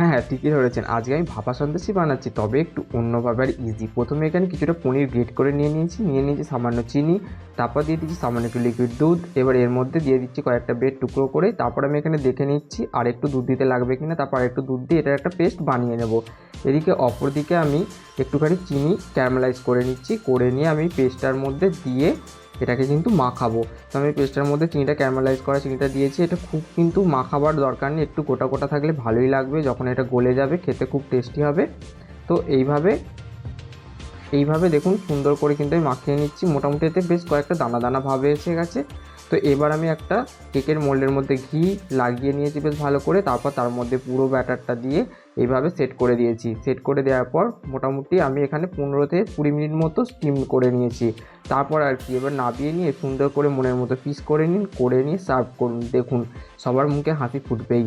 হ্যাঁ হ্যাঁ ঠিকই ধরেছেন। আজকে আমি ভাপা সন্দেশই বানাচ্ছি, তবে একটু অন্যভাবে আর ইজি প্রথমে এখানে কিছুটা পনির গ্রেট করে নিয়ে নিয়েছি। নিয়ে নিয়েছি সামান্য চিনি, তারপর দিয়ে দিচ্ছি সামান্য একটু লিকুইড দুধ। এবার এর মধ্যে দিয়ে দিচ্ছি কয়েকটা বেড টুকরো করে। তারপর আমি এখানে দেখে নিচ্ছি আর একটু দুধ দিতে লাগবে কিনা। তারপর একটু দুধ দিয়ে এটার একটা পেস্ট বানিয়ে নেব। এদিকে অপর দিকে আমি একটুখানি চিনি ক্যারামেলাইজ করে নিচ্ছি। করে নিয়ে আমি পেস্টটার মধ্যে দিয়ে এটাকে কিন্তু মাখাবো। তো আমি পেস্টটার মধ্যে চিনিটা ক্যারামেলাইজ করা চিনিটা দিয়েছি। এটা খুব কিন্তু মাখাবার দরকার নেই। একটু গোটা গোটা থাকলে ভালোই লাগবে। যখন এটা গলে যাবে, খেতে খুব টেস্টি হবে। তো এইভাবে এইভাবে দেখুন সুন্দর করে কিন্তু আমি মাখিয়ে নিচ্ছি। মোটামুটি এতে বেশ কয়েকটা দানা দানা ভাবে এসে গেছে। তো এবার আমি একটা কেকের মোল্ডের মধ্যে ঘি লাগিয়ে নিয়েছি বেশ ভালো করে। তারপর তার মধ্যে পুরো ব্যাটারটা দিয়ে এইভাবে সেট করে দিয়েছি। সেট করে দেওয়ার পর মোটামুটি আমি এখানে পনেরো থেকে কুড়ি মিনিট মতো স্টিম করে নিয়েছি। তারপর আর কি, এবার নাবিয়ে নিয়ে সুন্দর করে মনের মতো পিস করে নিন, করে নিয়ে সার্ভ করুন। দেখুন, সবার মুখে হাসি ফুটবেই।